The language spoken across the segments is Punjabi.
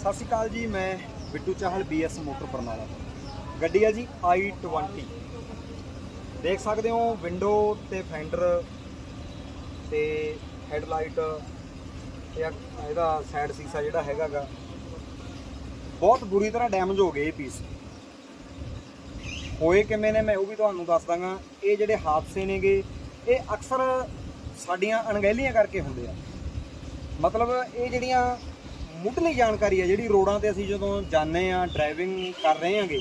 ਸਤਿ ਸ਼੍ਰੀ ਅਕਾਲ ਜੀ, ਮੈਂ ਬਿੱਟੂ ਚਾਹਲ ਬੀਐਸ ਮੋਟਰ ਬਰਨਾਲਾ ਤੋਂ। ਗੱਡੀ ਹੈ ਜੀ i20 ਦੇਖ ਸਕਦੇ ਹੋ ਵਿੰਡੋ ਤੇ ਫੈਂਡਰ ਤੇ ਹੈਡਲਾਈਟ ਤੇ ਇਹਦਾ ਸਾਈਡ ਸੀਸਾ ਜਿਹੜਾ ਹੈਗਾਗਾ। ਬਹੁਤ ਬੁਰੀ ਤਰ੍ਹਾਂ ਡੈਮੇਜ ਹੋ ਗਏ ਇਹ ਪੀਸ ਹੋਏ ਕਿਵੇਂ ਨੇ, ਮੈਂ ਉਹ ਵੀ ਤੁਹਾਨੂੰ ਦੱਸ ਦਾਂਗਾ। ਇਹ ਜਿਹੜੇ ਹਾਦਸੇ ਨੇਗੇ, ਇਹ ਅਕਸਰ ਸਾਡੀਆਂ ਅਣਗਹਿਲੀਆਂ ਕਰਕੇ ਹੁੰਦੇ ਆ। ਮਤਲਬ ਇਹ ਜਿਹੜੀਆਂ ਮੁੱਢਲੀ ਜਾਣਕਾਰੀ ਹੈ ਜਿਹੜੀ ਰੋਡਾਂ ਤੇ ਅਸੀਂ ਜਦੋਂ ਜਾਂਦੇ ਆ ਡਰਾਈਵਿੰਗ ਕਰ ਰਹੇ ਆਂਗੇ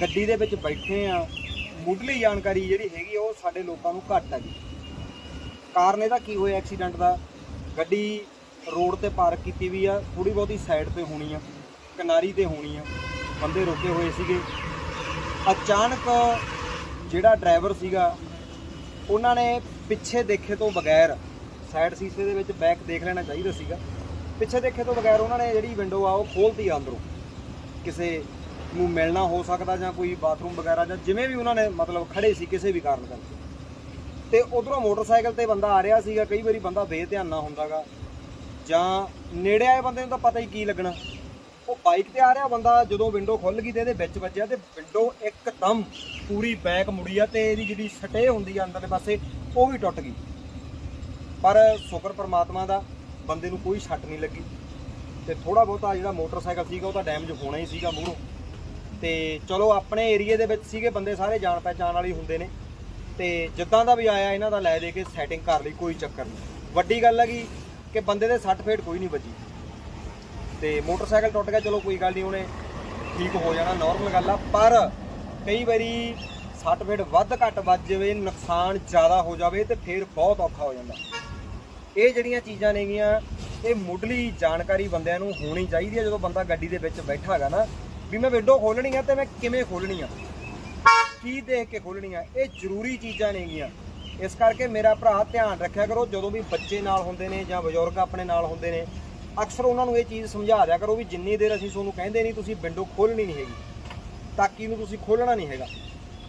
ਗੱਡੀ ਦੇ ਵਿੱਚ ਬੈਠੇ ਆ ਮੁੱਢਲੀ ਜਾਣਕਾਰੀ ਜਿਹੜੀ ਹੈਗੀ ਉਹ ਸਾਡੇ ਲੋਕਾਂ ਨੂੰ ਘੱਟ ਹੈਗੀ ਕਾਰਨ ਇਹਦਾ ਕੀ ਹੋਇਆ ਐਕਸੀਡੈਂਟ ਦਾ? ਗੱਡੀ ਰੋਡ ਤੇ ਪਾਰਕ ਕੀਤੀ ਵੀ ਆ ਥੋੜੀ ਬਹੁਤੀ ਸਾਈਡ ਤੇ ਹੋਣੀ ਆ, ਕਿਨਾਰੀ ਤੇ ਹੋਣੀ ਆ, ਬੰਦੇ ਰੁਕੇ ਹੋਏ ਸੀਗੇ। ਅਚਾਨਕ ਜਿਹੜਾ ਡਰਾਈਵਰ ਸੀਗਾ, ਉਹਨਾਂ ਨੇ ਪਿੱਛੇ ਦੇਖੇ ਤੋਂ ਬਗੈਰ ਸਾਈਡ ਸੀਸੇ ਦੇ ਵਿੱਚ ਬੈਕ ਦੇਖ ਲੈਣਾ ਚਾਹੀਦਾ ਸੀਗਾ। ਪਿੱਛੇ ਦੇਖੇ ਤੋਂ ਬਗੈਰ ਉਹਨਾਂ ਨੇ ਜਿਹੜੀ ਵਿੰਡੋ ਆ ਉਹ ਖੋਲਤੀ ਆ ਅੰਦਰੋਂ। ਕਿਸੇ ਨੂੰ ਮਿਲਣਾ ਹੋ ਸਕਦਾ ਜਾਂ ਕੋਈ ਬਾਥਰੂਮ ਵਗੈਰਾ ਜਾਂ ਜਿਵੇਂ ਵੀ ਉਹਨਾਂ ਨੇ ਮਤਲਬ ਖੜੇ ਸੀ ਕਿਸੇ ਵੀ ਕਾਰਨ ਕਰਕੇ। ਤੇ ਉਧਰੋਂ ਮੋਟਰਸਾਈਕਲ ਤੇ ਬੰਦਾ ਆ ਰਿਹਾ ਸੀਗਾ, ਕਈ ਵਾਰੀ ਬੰਦਾ ਬੇਧਿਆਨ ਨਾ ਹੁੰਦਾਗਾ। ਜਾਂ ਨੇੜੇ ਆਏ ਬੰਦੇ ਨੂੰ ਤਾਂ ਪਤਾ ਹੀ ਕੀ ਲੱਗਣਾ। ਉਹ ਬਾਈਕ ਤੇ ਆ ਰਿਹਾ ਬੰਦਾ, ਜਦੋਂ ਵਿੰਡੋ ਖੁੱਲ ਗਈ ਤੇ ਇਹਦੇ ਵਿੱਚ ਵੱਜਿਆ ਤੇ ਵਿੰਡੋ ਇੱਕਦਮ ਪੂਰੀ ਬੈਕ ਮੁੜੀ ਆ ਤੇ ਇਹਦੀ ਜਿਹੜੀ ਸਟੇ ਹੁੰਦੀ ਆ ਅੰਦਰਲੇ ਪਾਸੇ, ਉਹ ਵੀ ਟੁੱਟ ਗਈ। ਪਰ ਸ਼ੁਕਰ ਪਰਮਾਤਮਾ ਦਾ ਬੰਦੇ ਨੂੰ ਕੋਈ ਛੱਟ ਨਹੀਂ ਲੱਗੀ। ਤੇ ਥੋੜਾ ਬਹੁਤਾ ਜਿਹੜਾ ਮੋਟਰਸਾਈਕਲ ਸੀਗਾ, ਉਹ ਤਾਂ ਡੈਮੇਜ ਹੋਣਾ ਹੀ ਸੀਗਾ ਮੂਹਰੋਂ। ਤੇ ਚਲੋ, ਆਪਣੇ ਏਰੀਏ ਦੇ ਵਿੱਚ ਸੀਗੇ ਬੰਦੇ ਸਾਰੇ, ਜਾਣ ਪਹਿਚਾਣ ਵਾਲੇ ਹੁੰਦੇ ਨੇ। ਤੇ ਜਿੱਦਾਂ ਦਾ ਵੀ ਆਇਆ, ਇਹਨਾਂ ਦਾ ਲੈ ਦੇ ਕੇ ਸੈਟਿੰਗ ਕਰ ਲਈ, ਕੋਈ ਚੱਕਰ ਨਹੀਂ। ਵੱਡੀ ਗੱਲ ਹੈਗੀ ਕਿ ਬੰਦੇ ਦੇ ਸੱਟ ਫੇਟ ਕੋਈ ਨਹੀਂ ਵੱਜੀ। ਤੇ ਮੋਟਰਸਾਈਕਲ ਟੁੱਟ ਗਿਆ, ਚਲੋ ਕੋਈ ਗੱਲ ਨਹੀਂ, ਉਹਨੇ ਠੀਕ ਹੋ ਜਾਣਾ ਨਾਰਮਲ ਗੱਲ ਆ। ਪਰ ਕਈ ਵਾਰੀ ਸੱਟ ਫੇਟ ਵੱਧ ਘੱਟ ਵੱਜ ਜਾਵੇ, ਨੁਕਸਾਨ ਜ਼ਿਆਦਾ ਹੋ ਜਾਵੇ, ਤੇ ਫਿਰ ਬਹੁਤ ਔਖਾ ਹੋ ਜਾਂਦਾ। ਇਹ ਜਿਹੜੀਆਂ ਚੀਜ਼ਾਂ ਨੇਗੀਆਂ, ਇਹ ਮੁੱਢਲੀ ਜਾਣਕਾਰੀ ਬੰਦਿਆਂ ਨੂੰ ਹੋਣੀ ਚਾਹੀਦੀ ਹੈ ਜਦੋਂ ਬੰਦਾ ਗੱਡੀ ਦੇ ਵਿੱਚ ਬੈਠਾ ਹੈਗਾ ਨਾ, ਵੀ ਮੈਂ ਵਿੰਡੋ ਖੋਲਣੀ ਆ ਤੇ ਮੈਂ ਕਿਵੇਂ ਖੋਲਣੀ ਆ? ਕੀ ਦੇਖ ਕੇ ਖੋਲਣੀ ਆ? ਇਹ ਜ਼ਰੂਰੀ ਚੀਜ਼ਾਂ ਨੇਗੀਆਂ। ਇਸ ਕਰਕੇ ਮੇਰਾ ਭਰਾ ਧਿਆਨ ਰੱਖਿਆ ਕਰੋ, ਜਦੋਂ ਵੀ ਬੱਚੇ ਨਾਲ ਹੁੰਦੇ ਨੇ ਜਾਂ ਬਜ਼ੁਰਗ ਆਪਣੇ ਨਾਲ ਹੁੰਦੇ ਨੇ, ਅਕਸਰ ਉਹਨਾਂ ਨੂੰ ਇਹ ਚੀਜ਼ ਸਮਝਾ ਦਿਆ ਕਰੋ ਵੀ ਜਿੰਨੀ ਦੇਰ ਅਸੀਂ ਤੁਹਾਨੂੰ ਕਹਿੰਦੇ ਨਹੀਂ, ਤੁਸੀਂ ਵਿੰਡੋ ਖੋਲਣੀ ਨਹੀਂ ਹੈਗੀ ਤਾਕੀ ਨੂੰ ਤੁਸੀਂ ਖੋਲਣਾ ਨਹੀਂ ਹੈਗਾ।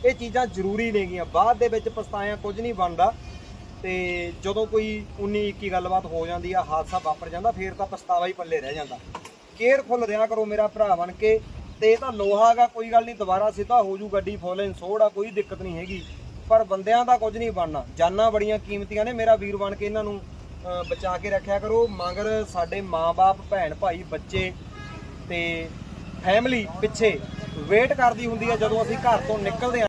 ਇਹ ਚੀਜ਼ਾਂ ਜ਼ਰੂਰੀ ਨੇਗੀਆਂ। ਬਾਅਦ ਦੇ ਵਿੱਚ ਪਛਤਾਇਆ ਕੁਝ ਨਹੀਂ ਬਣਦਾ। ਤੇ ਜਦੋਂ ਕੋਈ 19 21 ਗੱਲਬਾਤ ਹੋ ਜਾਂਦੀ ਆ, ਹਾਦਸਾ ਵਾਪਰ ਜਾਂਦਾ, ਫੇਰ ਤਾਂ ਪਛਤਾਵਾ ਹੀ ਪੱਲੇ ਰਹਿ ਜਾਂਦਾ। ਕੇਅਰਫੁੱਲ ਰਿਹਾ ਕਰੋ ਮੇਰਾ ਭਰਾ ਬਣ ਕੇ, ਤੇ ਇਹ ਤਾਂ ਲੋਹਾ ਕੋਈ ਗੱਲ ਨਹੀਂ, ਦੁਬਾਰਾ ਸਿੱਧਾ ਹੋ ਜੂ ਗੱਡੀ ਫੁੱਲ ਇਨਸੋੜ ਆ, ਕੋਈ ਦਿੱਕਤ ਨਹੀਂ ਹੈਗੀ। ਪਰ ਬੰਦਿਆਂ ਦਾ ਕੁਝ ਨਹੀਂ ਬਣਨਾ। ਜਾਨਾਂ ਬੜੀਆਂ ਕੀਮਤੀਆਂ ਨੇ, ਮੇਰਾ ਵੀਰ ਬਣ ਕੇ ਇਹਨਾਂ ਨੂੰ ਬਚਾ ਕੇ ਰੱਖਿਆ ਕਰੋ। ਮਗਰ ਸਾਡੇ ਮਾਪੇ ਭੈਣ, ਭਾਈ, ਬੱਚੇ ਤੇ ਫੈਮਿਲੀ ਪਿੱਛੇ ਵੇਟ ਕਰਦੀ ਹੁੰਦੀ ਹੈ ਜਦੋਂ ਅਸੀਂ ਘਰ ਤੋਂ ਨਿਕਲਦੇ ਹਾਂ